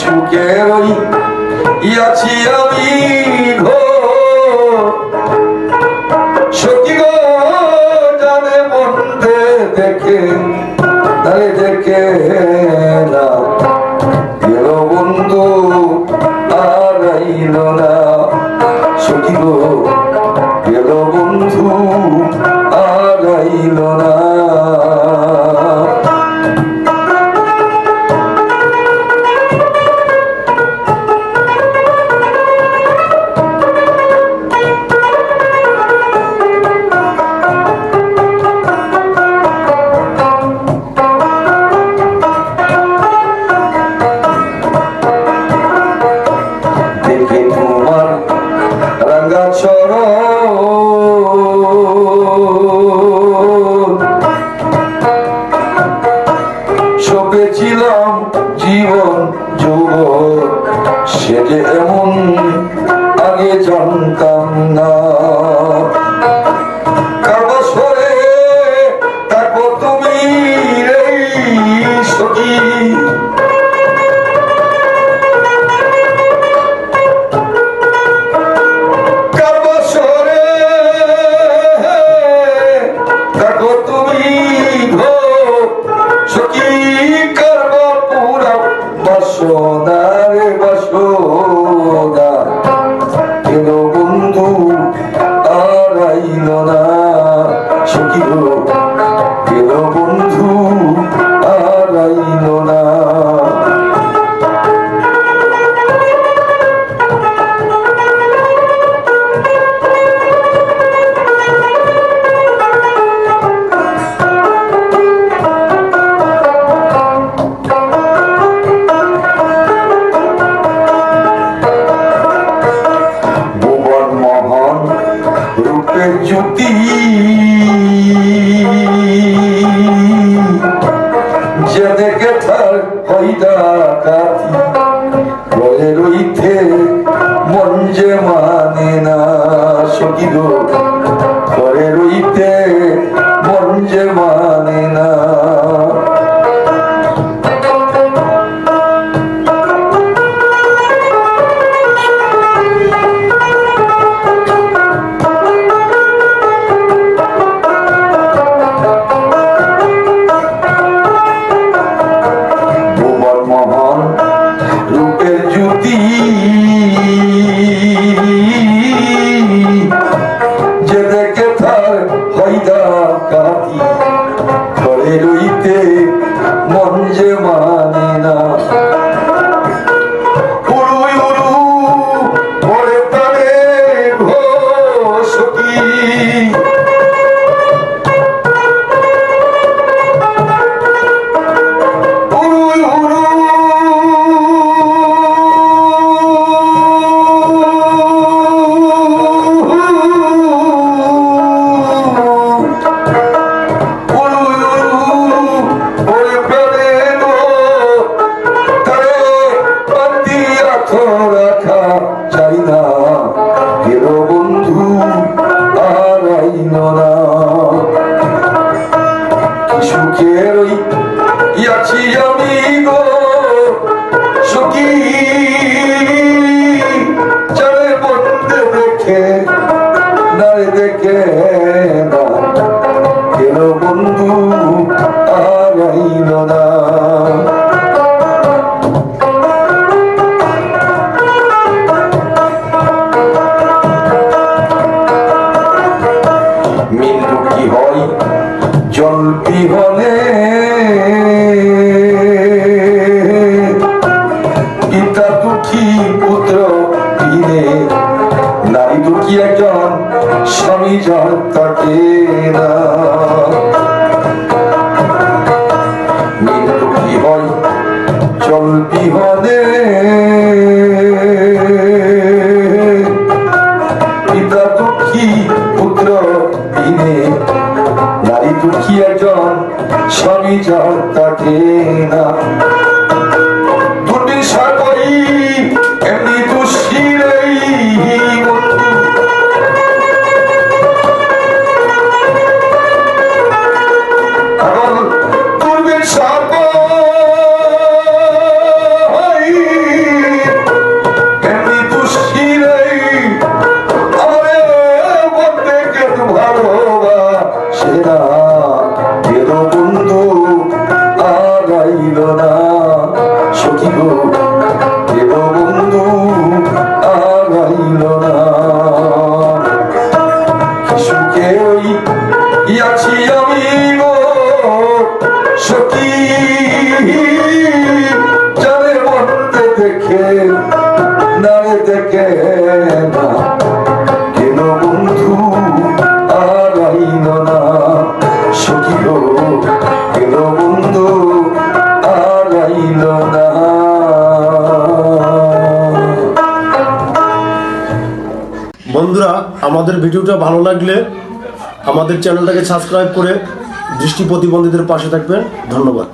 সুখের ওই ইয়াছি আমি ঘো সখী গো, জানে মন্দে দেখে তারে দেখে না গেল বন্ধু আর আইল না। সখী গো বন্ধু আর না। জীবন যুব সে যে এমন আগে জানতাম না। তার হইদা কাতি বলে রইতে মন যে মানে না সকিল করে রইতে মন যে মানে না আর আইল মিন্টু পিতা দুঃখী পুত্র দিনে নারী দুঃখী একজন স্বামী যার জল বিহনে। পিতা দুঃখী পুত্র দিনে নারী দুঃখী একজন স্বামী যার তাকে না। না সখী গো কেহ বন্ধু আগাইল না। সুখে ওই ইয়াছি আমি গো সখী বন্ধুরা আমাদের ভিডিওটা ভালো লাগলে আমাদের চ্যানেলটাকে সাবস্ক্রাইব করে দৃষ্টি প্রতিবন্ধীদের পাশে থাকবেন। ধন্যবাদ।